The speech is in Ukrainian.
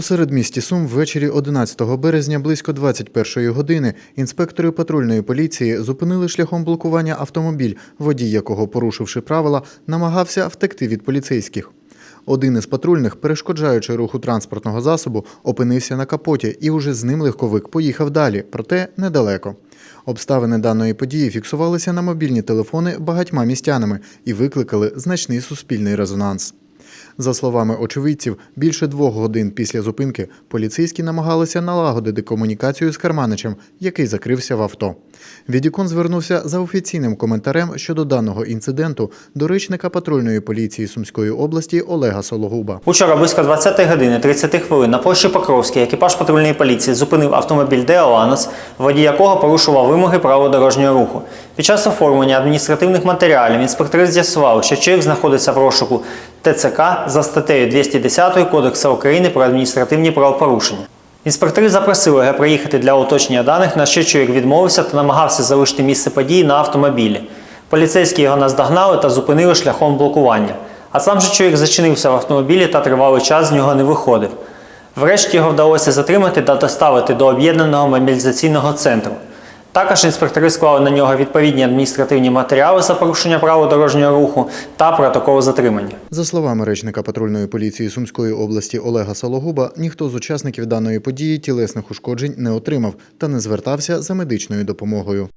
У середмісті Сум ввечері 11 березня близько 21 години інспектори патрульної поліції зупинили шляхом блокування автомобіль, водій якого, порушивши правила, намагався втекти від поліцейських. Один із патрульних, перешкоджаючи руху транспортного засобу, опинився на капоті і уже з ним легковик поїхав далі, проте недалеко. Обставини даної події фіксувалися на мобільні телефони багатьма містянами і викликали значний суспільний резонанс. За словами очевидців, більше двох годин після зупинки поліцейські намагалися налагодити комунікацію з Карманичем, який закрився в авто. Відікон звернувся за офіційним коментарем щодо даного інциденту до речника патрульної поліції Сумської області Олега Сологуба. Учора близько 20 години 30 хвилин на площі Покровській екіпаж патрульної поліції зупинив автомобіль Део Ланос, водій якого порушував вимоги правил дорожнього руху. Під час оформлення адміністративних матеріалів інспектори з'ясували, що чоловік знаходиться в розшуку ТЦК за статтею 210 Кодексу України про адміністративні правопорушення. Інспектори запросили його приїхати для уточнення даних, на що чоловік відмовився та намагався залишити місце події на автомобілі. Поліцейські його наздогнали та зупинили шляхом блокування. А сам же чоловік зачинився в автомобілі та тривалий час з нього не виходив. Врешті його вдалося затримати та доставити до об'єднаного мобілізаційного центру. Також інспектори склали на нього відповідні адміністративні матеріали за порушення правил дорожнього руху та протокол затримання. За словами речника патрульної поліції Сумської області Олега Сологуба, ніхто з учасників даної події тілесних ушкоджень не отримав та не звертався за медичною допомогою.